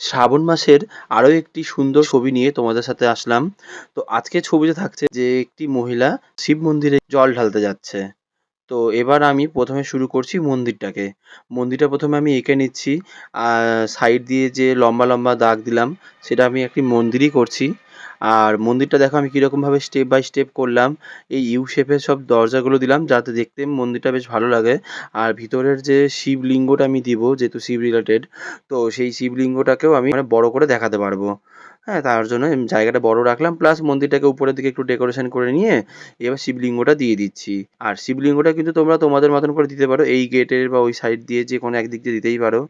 শ্রাবণ মাসের আরও একটি সুন্দর ছবি নিয়ে তোমাদের সাথে আসলাম। তো আজকে ছবিতে থাকছে যে একটি মহিলা শিব মন্দিরে জল ঢালতে যাচ্ছে। তো এবার আমি প্রথমে শুরু করছি মন্দিরটাকে। মন্দিরটা প্রথমে আমি এঁকে নিচ্ছি সাইড দিয়ে যে লম্বা লম্বা দাগ দিলাম, সেটা আমি একটি মন্দিরই করছি। আর মন্দিরটা দেখো আমি কীরকমভাবে স্টেপ বাই স্টেপ করলাম। এই ইউ শেপের সব দরজাগুলো দিলাম যাতে দেখতে মন্দিরটা বেশ ভালো লাগে। আর ভিতরের যে শিবলিঙ্গটা আমি দিব, যেহেতু শিব রিলেটেড তো সেই শিবলিঙ্গটাকেও আমি মানে বড় করে দেখাতে পারব। হ্যাঁ তার জন্য জায়গাটা বড় রাখলাম প্লাস মন্দিরটাকে উপরের দিকে একটু ডেকোরেশন করে নিয়ে এবার শিবলিঙ্গটা দিয়ে দিচ্ছি। আর শিবলিঙ্গটা কিন্তু তোমরা তোমাদের মতন করে দিতে পারো, এই গেটের বা ওই সাইড দিয়ে যে কোনো একদিক দিয়ে দিতেই পারো।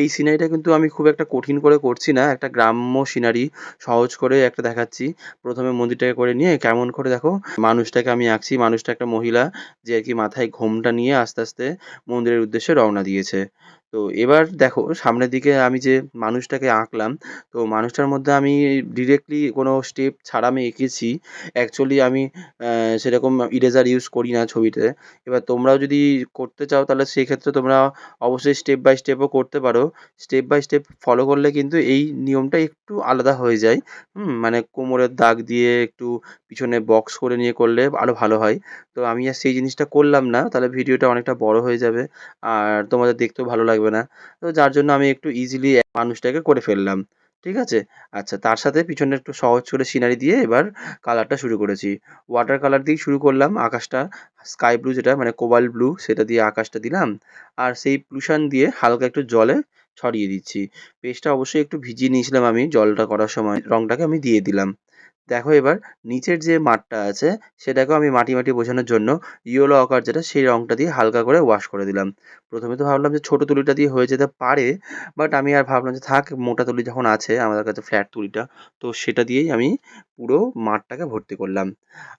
এই সিনারিটা কিন্তু আমি খুব একটা কঠিন করে করছি না, একটা গ্রাম্য সিনারি সহজ করে একটা দেখাচ্ছি। প্রথমে মন্দিরটাকে করে নিয়ে কেমন করে দেখো, মানুষটাকে আমি আঁকছি, মানুষটা একটা মহিলা যে আর কি মাথায় ঘোমটা নিয়ে আস্তে আস্তে মন্দিরের উদ্দেশ্যে রওনা দিয়েছে। তো এবার দেখো সামনের দিকে আমি যে মানুষটাকে আঁকলাম, তো মানুষটার মধ্যে আমি ডিরেক্টলি কোনো স্টেপ ছাড়া আমি এঁকেছি। অ্যাকচুয়ালি আমি সেরকম ইরেজার ইউজ করি না ছবিতে। এবার তোমরাও যদি করতে চাও তাহলে সেক্ষেত্রে তোমরা অবশ্যই স্টেপ বাই স্টেপও করতে পারো। স্টেপ বাই স্টেপ ফলো করলে কিন্তু এই নিয়মটা একটু আলাদা হয়ে যায়। হুম মানে কোমরের দাগ দিয়ে একটু পিছনে বক্স করে নিয়ে করলে আরও ভালো হয়। তো আমি আর সেই জিনিসটা করলাম না, তাহলে ভিডিওটা অনেকটা বড় হয়ে যাবে। আর তোমাদের দেখতেও ভালো লাগবে। না। তো যার জন্য আমি একটু ইজিলি মানুষটাকে করে ফেললাম। ঠিক আছে? আচ্ছা তার সাথে পিছনে একটু সহজ করে সিনারি দিয়ে এবার কালারটা শুরু করেছি। ওয়াটার কালার দিয়েই শুরু করলাম আকাশটা। স্কাই ব্লু যেটা মানে কোবাল্ট ব্লু সেটা দিয়ে আকাশটা দিলাম। আর সেই প্লুশন দিয়ে হালকা একটু জলে ছড়িয়ে দিচ্ছি। পেস্টটা অবশ্যই একটু ভিজিয়ে নিয়েছিলাম আমি জলটা করার সময়। রঙটাকে আমি দিয়ে দিলাম। দেখো এবার নিচের যে মাঠটা আছে, সেটাকেও আমি মাটি মাটি বোঝানোর জন্য ইয়েলো অকার যেটা, সেই রঙটা দিয়ে হালকা করে ওয়াশ করে দিলাম। প্রথমে তো ভাবলাম যে ছোটো তুলিটা দিয়ে হয়ে যেতে পারে বাট আমি আর ভাবলাম যে থাক, মোটা তুলি যখন আছে, আমাদের কাছে ফ্ল্যাট তুলিটা, তো সেটা দিয়েই আমি পুরো মাঠটাকে ভর্তি করলাম।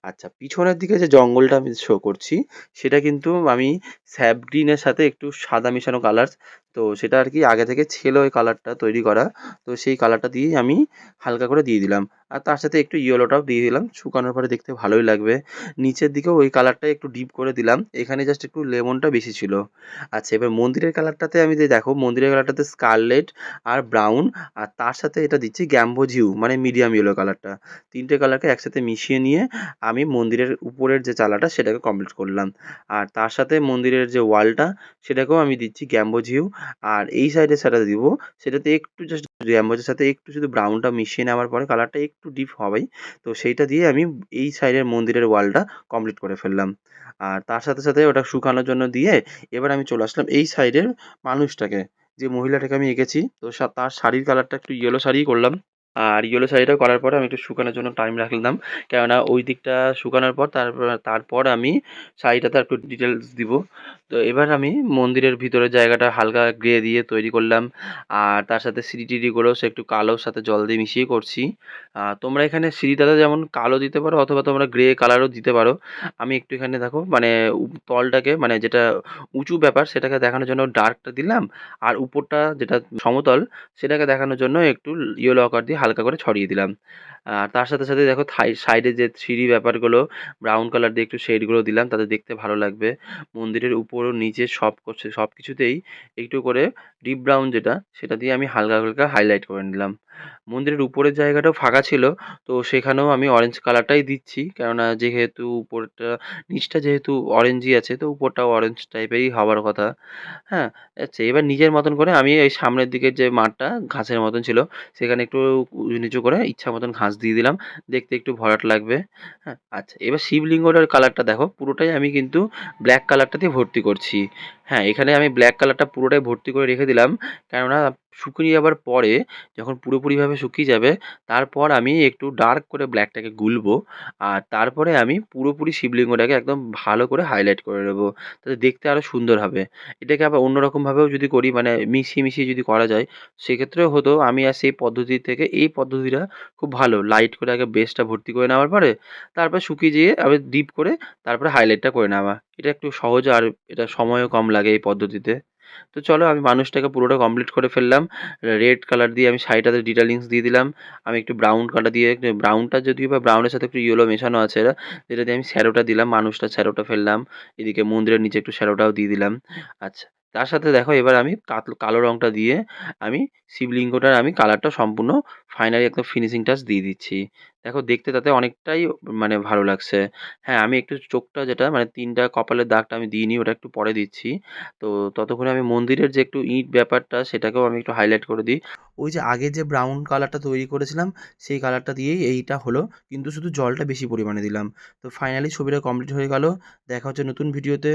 আচ্ছা পিছনের দিকে যে জঙ্গলটা আমি শো করছি, সেটা কিন্তু আমি স্যাপ গ্রিনের সাথে একটু সাদা মেশানো কালার তো সেটা আর কি আগে থেকে ছিল ওই কালারটা তৈরি করা, তো সেই কালারটা দিয়েই আমি হালকা করে দিয়ে দিলাম। আর তার সাথে একটু ইয়েলোটাও দিয়ে দিলাম, শুকানোর পরে দেখতে ভালোই লাগবে। নিচের দিকেও ওই কালারটা একটু ডিপ করে দিলাম, এখানে জাস্ট একটু লেমনটা বেশি ছিল। আচ্ছা এবার মন্দিরের কালারটাতে আমি দেখো, মন্দিরের কালারটাতে স্কারলেট আর ব্রাউন আর তার সাথে এটা দিচ্ছি গ্যাম্বোজিউ মানে মিডিয়াম ইয়েলো কালারটা তিনটে কালারকে একসাথে মিশিয়ে নিয়ে আমি মন্দিরের উপরের যে চালাটা সেটাকে কমপ্লিট করলাম। আর তার সাথে মন্দিরের যে ওয়ালটা সেটাকেও আমি দিচ্ছি গ্যাম্বোজিউ আর এই সাইডে সেটা দিব, সেটাতে একটু জাস্ট গ্যাম্বোজের সাথে একটু শুধু ব্রাউনটা মিশিয়ে নেওয়ার পরে কালারটা একটু ডিপ হবেই। তো সেইটা দিয়ে আমি এই সাইডের মন্দিরের ওয়ালটা কমপ্লিট করে ফেললাম। আর তার সাথে সাথে ওটা শুকানোর জন্য দিয়ে এবার আমি চলে আসলাম এই সাইডের মানুষটাকে। যে মহিলাটাকে আমি এঁকেছি, তো তার শাড়ির কালারটা একটু ইয়েলো শাড়িই করলাম। আর ইয়েলো শাড়িটা করার পরে আমি একটু শুকানোর জন্য টাইম রাখলাম। কেননা ওই দিকটা শুকানোর পর তারপর তারপর আমি শাড়িটাতে একটু ডিটেলস দিব। তো এবার আমি মন্দিরের ভিতরের জায়গাটা হালকা গ্রে দিয়ে তৈরি করলাম। আর তার সাথে সিঁড়ি টিড়িগুলোও সে একটু কালোর সাথে জল দিয়ে মিশিয়ে করছি। তোমরা এখানে সিঁড়িটাতে যেমন কালো দিতে পারো অথবা তোমরা গ্রে কালারও দিতে পারো। আমি একটু এখানে দেখো মানে তলটাকে মানে যেটা উঁচু ব্যাপার সেটাকে দেখানোর জন্য ডার্কটা দিলাম। আর উপরটা যেটা সমতল সেটাকে দেখানোর জন্য একটু ইয়েলো আকার দিয়ে হালকা করে ছড়িয়ে দিলাম। আর তার সাথে সাথে দেখো থাই সাইডে যে সিঁড়ি ব্যাপারগুলো ব্রাউন কালার দিয়ে একটু শেডগুলো দিলাম, তাতে দেখতে ভালো লাগবে। মন্দিরের উপর ও নিচে সব করছে সব কিছুতেই একটু করে ডিপ ব্রাউন যেটা, সেটা দিয়ে আমি হালকা হালকা হাইলাইট করে নিলাম। মন্দিরের উপরের জায়গাটাও ফাঁকা ছিল, তো সেখানেও আমি অরেঞ্জ কালারটাই দিচ্ছি, কেননা যেহেতু উপরটা, নিচটা যেহেতু অরেঞ্জই আছে, তো উপরটাও অরেঞ্জ টাইপেরই হওয়ার কথা। হ্যাঁ আচ্ছা এবার নিজের মতন করে আমি এই সামনের দিকের যে মাঠটা, ঘাসের মতন ছিল, সেখানে একটু নিচু করে ইচ্ছা মতন ঘাস দিয়ে দিলাম। দেখতে একটু ভরাট লাগবে। হ্যাঁ আচ্ছা এবার শিবলিঙ্গটার কালারটা দেখো। পুরোটাই আমি কিন্তু ব্ল্যাক কালারটাতে ভর্তি করছি। হ্যাঁ এখানে আমি ব্ল্যাক কালারটা পুরোটাই ভর্তি করে রেখে দিলাম। কেননা শুকিয়ে যাবার পরে যখন পুরোপুরিভাবে শুকিয়ে যাবে, তারপর আমি একটু ডার্ক করে ব্ল্যাকটাকে গুলবো আর তারপরে আমি পুরোপুরি শিবলিঙ্গটাকে একদম ভালো করে হাইলাইট করে নেব। তাতে দেখতে আরও সুন্দর হবে। এটাকে আবার অন্যরকমভাবেও যদি করি মানে মিশিয়ে মিশিয়ে যদি করা যায়, সেক্ষেত্রেও হতো আমি আর সেই পদ্ধতি থেকে, এই পদ্ধতিটা খুব ভালো। লাইট করে আগে বেসটা ভর্তি করে নেওয়ার পরে, তারপর শুকিয়ে যেয়ে আবার ডিপ করে তারপরে হাইলাইটটা করে নেওয়া। এটা একটু সহজ আর এটা সময়ও কম লাগে এই পদ্ধতিতে। তো চলো আমি মানুষটাকে পুরোটা কমপ্লিট করে ফেললাম। রেড কালার দিয়ে আমি সাইডটাতে ডিটেলিংস দিয়ে দিলাম। আমি একটু ব্রাউন কালার দিয়ে একটু ব্রাউনটা যদিও বা ব্রাউনের সাথে একটু ইয়েলো মেশানো আছে যেটা দিয়ে আমি স্যারোটা দিলাম মানুষটা স্যারোটা ফেললাম। এদিকে মন্দিরের নিচে একটু স্যারোটাও দিয়ে দিলাম। আচ্ছা। তার সাথে দেখো এবার আমি কালো রংটা দিয়ে আমি শিবলিঙ্গটার আমি কালারটা সম্পূর্ণ ফাইনালি একদম ফিনিশিং টাচ দিয়ে দিচ্ছি। দেখো দেখতে তাতে অনেকটাই মানে ভালো লাগছে। হ্যাঁ, আমি একটু চোখটা যেটা মানে তিনটা কপালের দাগটা আমি দিইনি ওটা একটু পরে দিচ্ছি। তো ততক্ষণে আমি মন্দিরের যে একটু ইট ব্যাপারটা সেটাকেও আমি একটু হাইলাইট করে দিই। ওই যে আগে যে ব্রাউন কালারটা তৈরি করেছিলাম সেই কালারটা দিয়েই এইটা হলো। কিন্তু শুধু জলটা বেশি পরিমাণে দিলাম। তো ফাইনালি ছবিটা কমপ্লিট হয়ে গেল। দেখা হচ্ছে নতুন ভিডিওতে।